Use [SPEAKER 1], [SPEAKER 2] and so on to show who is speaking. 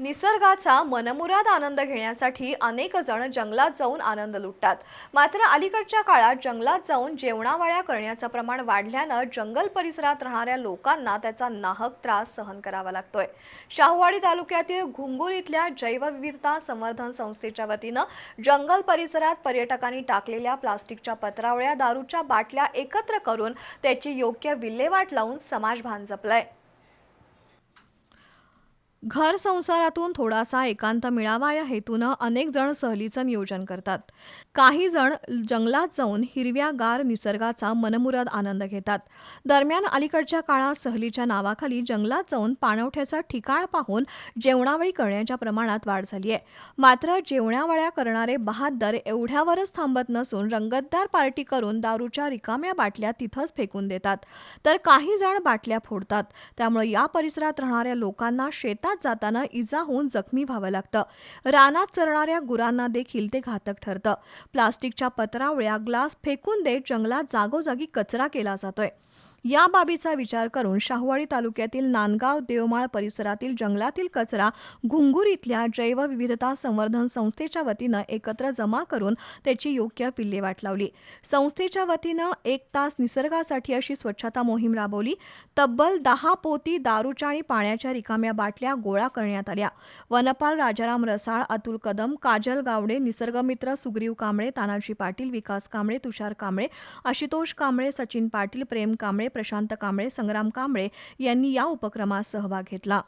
[SPEAKER 1] निसर्गाचा मनमुराद आनंद घेण्यासाठी अनेक जण जंगलात जाऊन आनंद लुटतात. मात्र अलीकडच्या काळात जंगलात जाऊन जेवणावाळ्या करण्याचं प्रमाण वाढल्यानं जंगल परिसरात राहणाऱ्या लोकांना त्याचा नाहक त्रास सहन करावा लागतोय. शाहूवाडी तालुक्यातील घुंगूर इथल्या जैवविविधता संवर्धन संस्थेच्या वतीनं जंगल परिसरात पर्यटकांनी टाकलेल्या प्लास्टिकच्या पत्रावळ्या दारूच्या बाटल्या एकत्र करून त्याची योग्य विल्हेवाट लावून समाजभान जपलंय. घर संसारातून थोडासा एकांत मिळावा या हेतूनं अनेक जण सहलीचं नियोजन करतात. काही जण जंगलात जाऊन हिरव्यागार निसर्गाचा मनमुराद आनंद घेतात. दरम्यान अलीकडच्या काळात सहलीच्या नावाखाली जंगलात जाऊन पाणवठ्याचं ठिकाण पाहून जेवणावळी करण्याच्या प्रमाणात वाढ झाली आहे मात्र जेवणावळ्या करणारे बहादर एवढ्यावरच थांबत नसून रंगतदार पार्टी करून दारूच्या रिकाम्या बाटल्या तिथंच फेकून देतात. तर काही जण बाटल्या फोडतात. त्यामुळे या परिसरात राहणाऱ्या लोकांना शेतात जाताना इजा होऊन जखमी व्हावं लागतं. रानात चरणाऱ्या गुरांना देखील ते घातक ठरतं. प्लास्टिकच्या पत्रावळ्या ग्लास फेकून देत जंगलात जागोजागी कचरा केला जातोय. या बाबीचा विचार करून शाहूवाडी तालुक्यातील नांदगाव देवमाळ परिसरातील जंगलातील कचरा घुंगूर इथल्या जैवविविधता संवर्धन संस्थेच्या वतीनं एकत्र जमा करून त्याची योग्य विल्हेवाट लावली. संस्थेच्या वतीनं एक तास निसर्गासाठी अशी स्वच्छता मोहीम राबवली. तब्बल दहा पोती दारूच्या आणि पाण्याच्या रिकाम्या बाटल्या गोळा करण्यात आल्या. वनपाल राजाराम रसाळ अतुल कदम काजल गावडे निसर्गमित्र सुग्रीव कांबळे तानाजी पाटील विकास कांबळे तुषार कांबळे आशुतोष कांबळे सचिन पाटील प्रेम कांबळे प्रशांत कांबळे संग्राम कांबळे यांनी या उपक्रमात सहभाग घेतला.